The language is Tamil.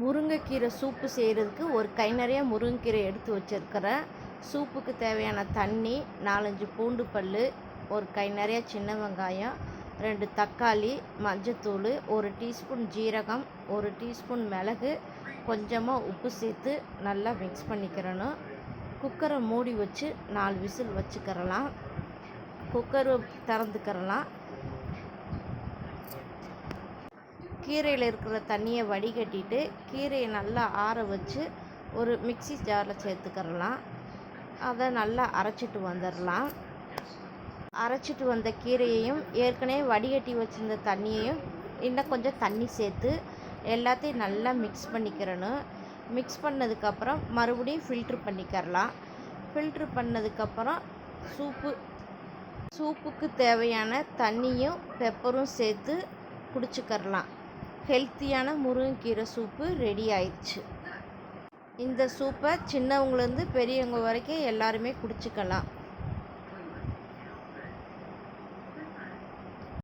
முருங்கைக்கீரை சூப்பு செய்கிறதுக்கு ஒரு கை நிறைய முருங்கைக்கீரை எடுத்து வச்சுருக்கிறேன். சூப்புக்கு தேவையான தண்ணி நாலஞ்சு பூண்டு பல் ஒரு கை நிறைய சின்ன வெங்காயம் ரெண்டு தக்காளி மஞ்சத்தூள் ஒரு டீஸ்பூன் ஜீரகம் ஒரு டீஸ்பூன் மிளகு கொஞ்சமாக உப்பு சேர்த்து நல்லா மிக்ஸ் பண்ணிக்கிறணும். குக்கரை மூடி வச்சு நாலு விசில் வச்சுக்கிறலாம். குக்கரை திறந்துக்கிறலாம். கீரையில் இருக்கிற தண்ணியை வடிகட்டிட்டு கீரையை நல்லா ஆற வச்சு ஒரு மிக்ஸி ஜாரில் சேர்த்துக்கிறலாம். அதை நல்லா அரைச்சிட்டு வந்துடலாம் அரைச்சிட்டு வந்த கீரையையும் ஏற்கனவே வடிகட்டி வச்சுருந்த தண்ணியையும் இன்னும் கொஞ்சம் தண்ணி சேர்த்து எல்லாத்தையும் நல்லா மிக்ஸ் பண்ணிக்கிறணும். மிக்ஸ் பண்ணதுக்கப்புறம் மறுபடியும் ஃபில்ட்ரு பண்ணிக்கிறலாம். ஃபில்ட்ரு பண்ணதுக்கப்புறம் சூப்பு சூப்புக்கு தேவையான தண்ணியும் பெப்பரும் சேர்த்து குடிச்சுக்கரலாம் ஹெல்த்தியான முருங்கைக்கீரை சூப்பு ரெடி ஆயிடுச்சு. இந்த சூப்பை சின்னவங்கலேருந்து பெரியவங்க வரைக்கும் எல்லாருமே குடிச்சுக்கலாம்.